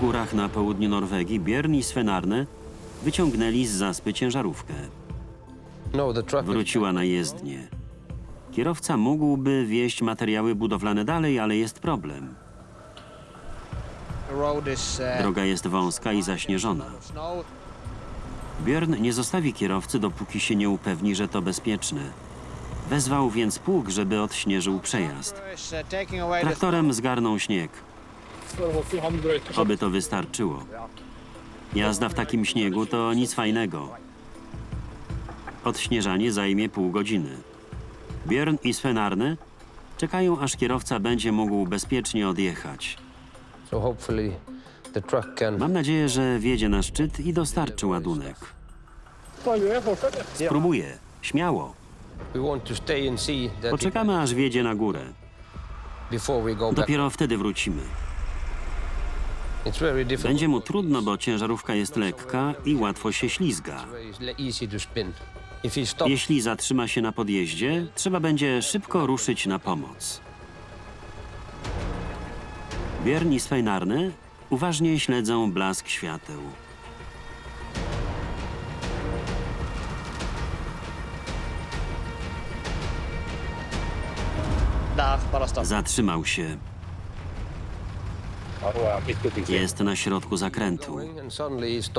górach na południu Norwegii Björn i Sven Arne wyciągnęli z zaspy ciężarówkę. No, the truck. Wróciła na jezdnię. Kierowca mógłby wieźć materiały budowlane dalej, ale jest problem. The road is uh, Droga jest wąska i zaśnieżona. snow. Björn nie zostawi kierowcy, dopóki się nie upewni, że to bezpieczne. Wezwał więc pług, żeby odśnieżył przejazd. Is, uh, taking away the Traktorem zgarnął śnieg. Oby to wystarczyło. Jazda w takim śniegu to nic fajnego. Odśnieżanie zajmie pół godziny. Björn i Sven Arne czekają, aż kierowca będzie mógł bezpiecznie odjechać. So hopefully the truck can. Mam nadzieję, że wjedzie na szczyt i dostarczy ładunek. Spróbuję. Śmiało. We want to stay and see that it- Poczekamy, aż wjedzie na górę. before we go back. Dopiero wtedy wrócimy. It's very difficult. Będzie mu trudno, bo ciężarówka jest lekka i łatwo się ślizga. Jeśli zatrzyma się na podjeździe, trzeba będzie szybko ruszyć na pomoc. Björn i Sveinarne uważnie śledzą blask świateł. Zatrzymał się. Jest na środku zakrętu.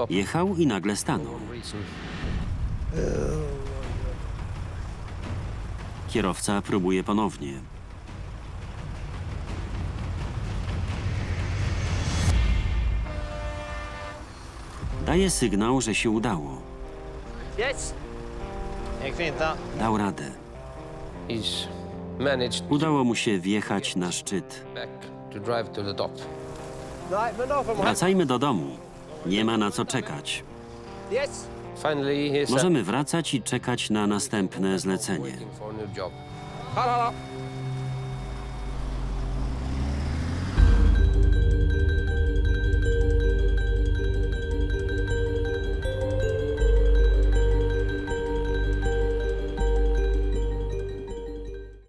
Jechał i nagle stanął. Kierowca próbuje ponownie. Daje sygnał, że się udało. Dał radę. Udało mu się wjechać na szczyt. Wracajmy do domu. Nie ma na co czekać. Możemy wracać i czekać na następne zlecenie.